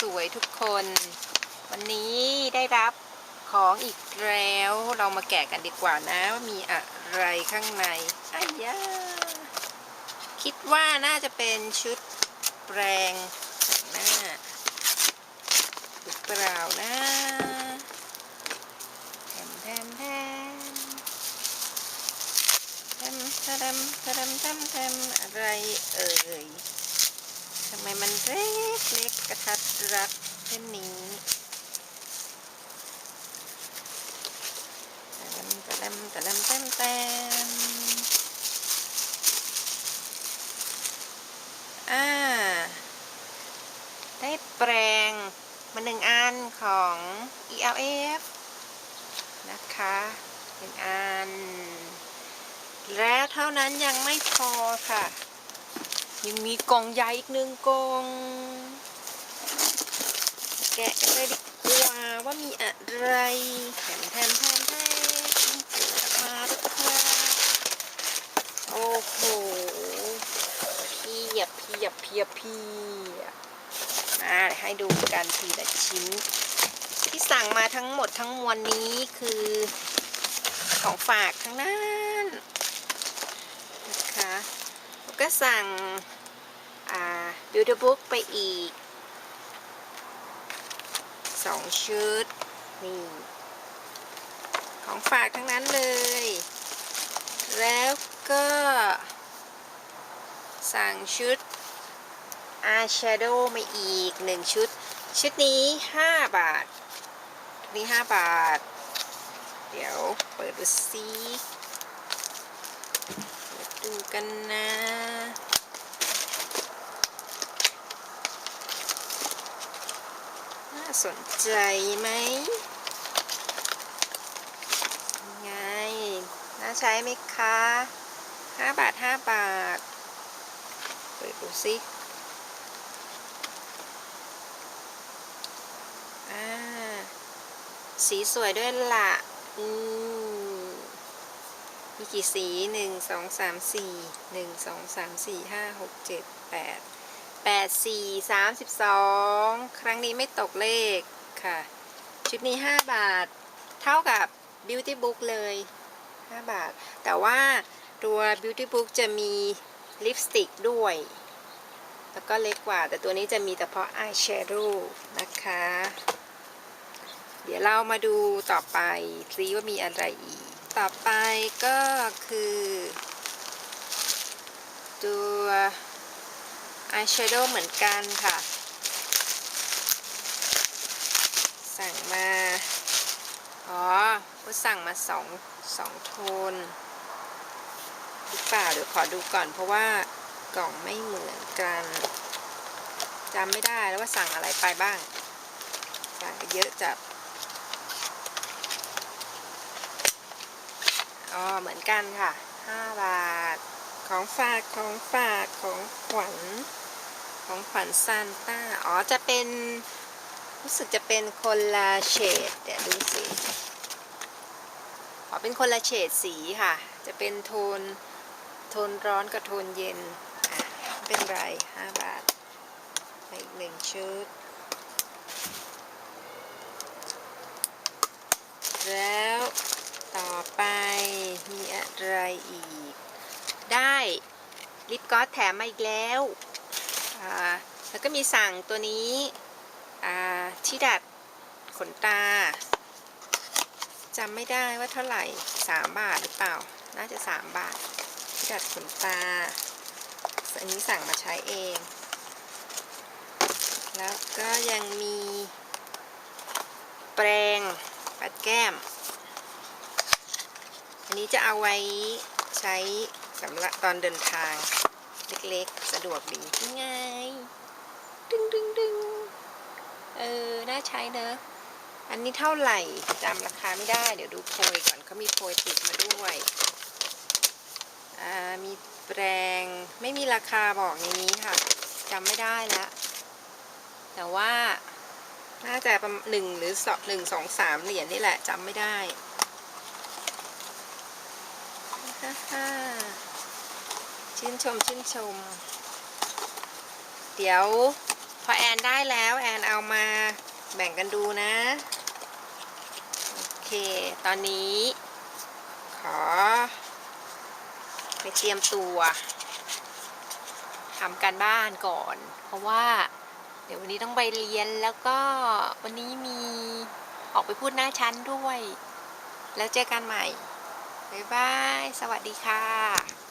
สวยๆทุกคน วันนี้ได้รับของอีกแล้วเรามาแกะกันดีกว่านะว่ามีอะไรข้างในอายาคิดว่าน่าจะเป็นชุดแปรงหน้าหรือเปล่านะแทมแทมแทมแทมแทมแทมอะไรเอ่ยทำไมมันเล็กเล็กกระทั รัดเช่นนี้แต่เลำแต่เลำแต่ลำแต่ลำแต่อ่า ได้แปลงมาหนึ่งอันของ ELF นะคะ หนึ่งอัน แล้วเท่านั้นยังไม่พอค่ะ ยังมีกล่องใหญ่อีกหนึ่งกล่อง กะกันเลยดีกว่าว่ามีอะไรแถมแถมแถมแถมเปิดออกมาด้วยค่ะโอ้โหเพียบเพียบเพียบเพียบมาให้ดูกันทีละชิ้น ที่สั่งมาทั้งหมดทั้งมวลนี้คือของฝากทั้งนั้นนะคะก็สั่งอ่า Beauty Book ไปอีก สองชุด นี่ ของฝากทั้งนั้นเลย แล้วก็สั่งชุด Eyeshadow มาอีกหนึ่งชุด ชุดนี้ 5 บาทชุดนี้5บาท เดี๋ยวเปิดดูซิดูกันนะ น่า สนใจไหมไง น่าใช้ไหมคะห้าบาทห้าบาท เปิดดูสิอ่าสีสวยด้วยล่ะ อืมมีกี่สีหนึ่งสองสามสี่หนึ่งสองสามสี่ห้าหกเจ็ดแปด แปดสี่สามสิบสองครั้งนี้ไม่ตกเลขค่ะ ชุดนี้ห้าบาท เท่ากับ Beauty Book เลยห้าบาท แต่ว่าตัว Beauty Book จะมีลิปสติกด้วย แล้วก็เล็กกว่า แต่ตัวนี้จะมีเฉพาะ Eyeshadow นะคะ เดี๋ยวเรามาดูต่อไปซิว่ามีอะไรอีก ต่อไปก็คือ ตัว eyeshadow เหมือนกันค่ะ สั่งมา อ๋อก็สั่งมาสองสองโทนหรือเปล่าเดี๋ยวขอดูก่อนเพราะว่ากล่องไม่เหมือนกันจำไม่ได้แล้วว่าสั่งอะไรไปบ้าง สั่งเยอะจัดอ๋อเหมือนกันค่ะ 5 บาท ของฝาก ของฝาก ของขวัญ ของขวัญซานต้า อ๋อ จะเป็น รู้สึกจะเป็นคนละเฉด เดี๋ยวดูสิ อ๋อ เป็นคนละเฉดสีค่ะ จะเป็นโทน โทนร้อนกับโทนเย็น เป็นไร5บาท อีกหนึ่งชุด แล้วต่อไปมีอะไรอีก ได้ลิปกลอสแถมมาอีกแล้ว แล้วก็มีสั่งตัวนี้ที่ดัดขนตาจำไม่ได้ว่าเท่าไหร่ 3 บาทหรือเปล่า น่าจะ 3 บาทที่ดัดขนตา อันนี้สั่งมาใช้เอง แล้วก็ยังมี แปรงปัดแก้ม อันนี้จะเอาไว้ใช้สำหรับตอนเดินทาง เล็กๆ สะดวกดีนี่ไงดึงดึงดึงเออ น่าใช้เนอะอันนี้เท่าไหร่จำราคาไม่ได้ เดี๋ยวดูโพยก่อนเขามีโพยติดมาด้วยอ่ามีแปรงไม่มีราคาบอกในนี้ค่ะจำไม่ได้และแต่ว่าน่าจะประมาณหนึ่งหรือสองหนึ่งสองสามเหรียญนี่แหละจำไม่ได้ฮ่าฮ่า ชื่นชมชื่นชม เดี๋ยวพออแอนได้แล้วแอนเอามาแบ่งกันดูนะ โอเค ตอนนี้ ขอ ไปเตรียมตัวทำการบ้านก่อน เพราะว่า เดี๋ยววันนี้ต้องไปเรียนแล้วก็วันนี้มีออกไปพูดหน้าชั้นด้วย แล้วเจอกันใหม่ บ๊ายบาย สวัสดีค่ะ